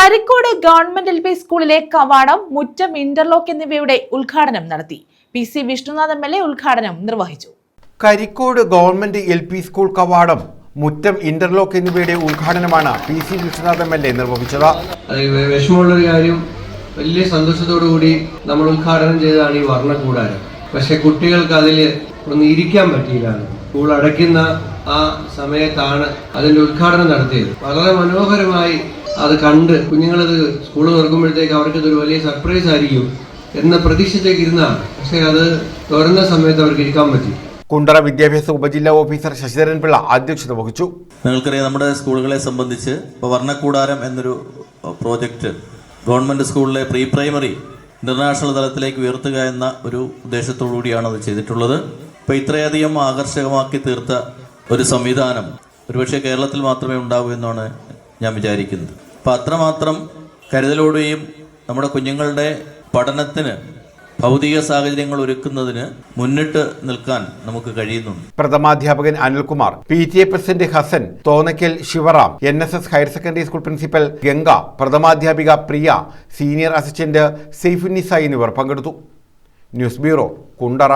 Karikode government L P സ്കൂളിലെ കവാടം മുറ്റം ഇന്റർലോക്ക് എന്നിവയുടെ ഉദ്ഘാടനം നടത്തി. P C Vishnunath M L A ഉദ്ഘാടനം നിർവഹിച്ചു. Karikode government L P school കവാടം മുറ്റം ഇന്റർലോക്ക് എന്നിവയുടെ ഉദ്ഘാടനമാണ് P C Vishnunath M L A നിർവഹിച്ചത്. വിഷമമുള്ളൊരു കാര്യം വലിയ സന്തോഷത്തോടു കൂടി നമ്മൾ ഉദ്ഘാടനം ചെയ്തതാണ് ഈ വർണ കൂടാരം. പക്ഷെ കുട്ടികൾക്ക് അതിൽ ഒന്ന് ഇരിക്കാൻ പറ്റിയില്ല. സ്കൂൾ അടയ്ക്കുന്ന ആ സമയത്താണ് അതിന്റെ ഉദ്ഘാടനം നടത്തിയത്. വളരെ മനോഹരമായി അത് കണ്ട് കുഞ്ഞുങ്ങളത് സ്കൂൾ തുറക്കുമ്പോഴത്തേക്ക് അവർക്ക് ഒരു വലിയ സർപ്രൈസ് ആയിരിക്കും എന്ന പ്രതീക്ഷത്തേക്ക് ഇരുന്നാണ്. പക്ഷെ അത് തുറന്ന സമയത്ത് അവർക്ക് ഇരിക്കാൻ പറ്റി. കുണ്ടറ വിദ്യാഭ്യാസ ഉപജില്ലാ ഓഫീസർ ശശിധരൻ പിള്ള അധ്യക്ഷത വഹിച്ചു. നിങ്ങൾക്കറിയാം നമ്മുടെ സ്കൂളുകളെ സംബന്ധിച്ച് ഇപ്പോൾ വർണക്കൂടാരം എന്നൊരു പ്രോജക്റ്റ് ഗവൺമെന്റ് സ്കൂളിലെ പ്രീ പ്രൈമറി ഇന്റർനാഷണൽ തലത്തിലേക്ക് ഉയർത്തുക എന്ന ഒരു ഉദ്ദേശത്തോടു കൂടിയാണ് അത് ചെയ്തിട്ടുള്ളത്. ഇപ്പോൾ ഇത്രയധികം ആകർഷകമാക്കി തീർത്ത ഒരു സംവിധാനം ഒരുപക്ഷെ കേരളത്തിൽ മാത്രമേ ഉണ്ടാവൂ എന്നാണ് ഞാൻ വിചാരിക്കുന്നത്. അപ്പോൾ അത്രമാത്രം കരുതലോടെയും നമ്മുടെ കുഞ്ഞുങ്ങളുടെ പഠനത്തിന് ഭൗതിക സാഹചര്യങ്ങൾ ഒരുക്കുന്നതിന് മുന്നിട്ട് നിൽക്കാൻ നമുക്ക് കഴിയുന്നുണ്ട്. പ്രഥമാധ്യാപകൻ Anilkumar P T A president Hasan Thonnakkal Sivaram N S S higher secondary school principal Ganga പ്രഥമാധ്യാപിക Priya senior assistant Saifunnisa എന്നിവർ പങ്കെടുത്തു. News bureau Kundara.